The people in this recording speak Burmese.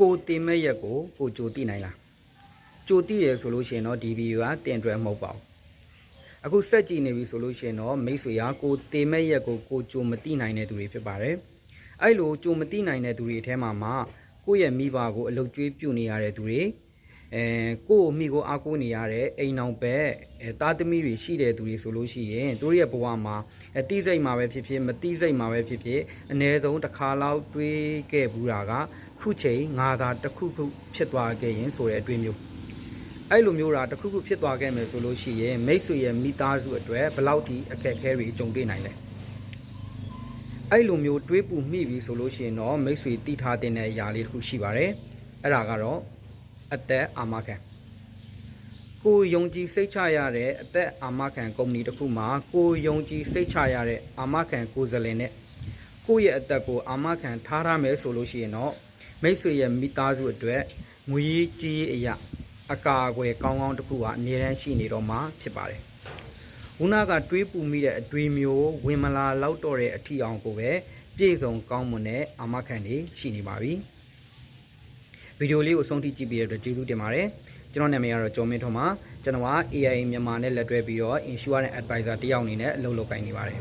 ကိုတင်မဲ့ရက်ကိုကိုကြိုတိနိုင်လားကြိုတိတယ်ဆိုလို့ရှိရင်တော့ဒီဗီဒီယိုကတင်တွယ်မဟုတ်ပါဘူးအခုစက်ကြည့်နေပြီဆိုလို့ရှိရင်တော့မိတ်ဆွေကကိုတင်မဲ့ရက်ကိုကိုကြိုမတိနိုင်တဲ့သူတွေဖြစ်ပါတယ်အဲ့လိုကြိုမတိနိုင်တဲ့သူတွေအထဲမှာမှကိုယ့်ရဲ့မိဘကိုအလုတ်ကျွေးပြုတ်နေရတဲ့သူတွေ အဲကိုယ့်မိကိုအားကိုးနေရတဲ့အိမ်အောင်ပဲအဲတာသမီတွေရှိတဲ့သူတွေဆိုလို့ရှိရင်တို့ရဲ့ဘဝမှာအတိစိတ်မှာပဲဖြစ်ဖြစ်မတိစိတ်မှာပဲဖြစ်ဖြစ်အ ਨੇ ဆုံးတစ်ခါလောက်တွေးခဲ့ဘူးတာကခုချိန်ငါသာတစ်ခုခုဖြစ်သွားခဲ့ရင်ဆိုတဲ့အတွေ့မျိုးအဲ့လိုမျိုးတာတစ်ခုခုဖြစ်သွားခဲ့မယ်ဆိုလို့ရှိရင်မိတ်ဆွေရဲ့မိသားစုအတွက်ဘယ်လောက်ထိအခက်အခဲတွေကြုံတွေ့နိုင်လဲအဲ့လိုမျိုးတွေးပူမိပြီဆိုလို့ရှိရင်တော့မိတ်ဆွေတိထားတဲ့အရာလေးတစ်ခုရှိပါတယ်အဲ့ဒါကတော့ အသက်အာမခံကိုယုံကြည်စိတ်ချရတဲ့အသက်အာမခံကုမ္ပဏီတစ်ခုမှာကိုယုံကြည်စိတ်ချရတဲ့အာမခံကိုယ်စားလှယ်နဲ့ကိုယ့်ရဲ့အသက်ကိုအာမခံထားရမယ်ဆိုလို့ရှိရင်တော့မိတ်ဆွေရဲ့မိသားစုအတွက်ငွေကြီးအရာအကာအကွယ်ကောင်းကောင်းတစ်ခုကအမြဲတမ်းရှိနေတော့မှာဖြစ်ပါတယ်။ဦးနာကတွေးပူမိတဲ့အတွေးမျိုးဝင်မလာလောက်တော့တဲ့အထီအောင်ကိုပဲပြည့်စုံကောင်းမွန်တဲ့အာမခံတွေရှိနေပါပြီ။ ဗီဒီယိုလေးကိုအဆုံးထိကြည့်ပြီးတဲ့အတွက်ကျေးဇူးတင်ပါတယ်ကျွန်တော်နာမည်ကတော့ကျော်မင်းထွန်းပါကျွန်တော်က AI မြန်မာနဲ့လက်တွဲပြီးတော့ insurance advisor တယောက်အနေနဲ့အလုပ်လုပ်ကိုင်နေပါတယ်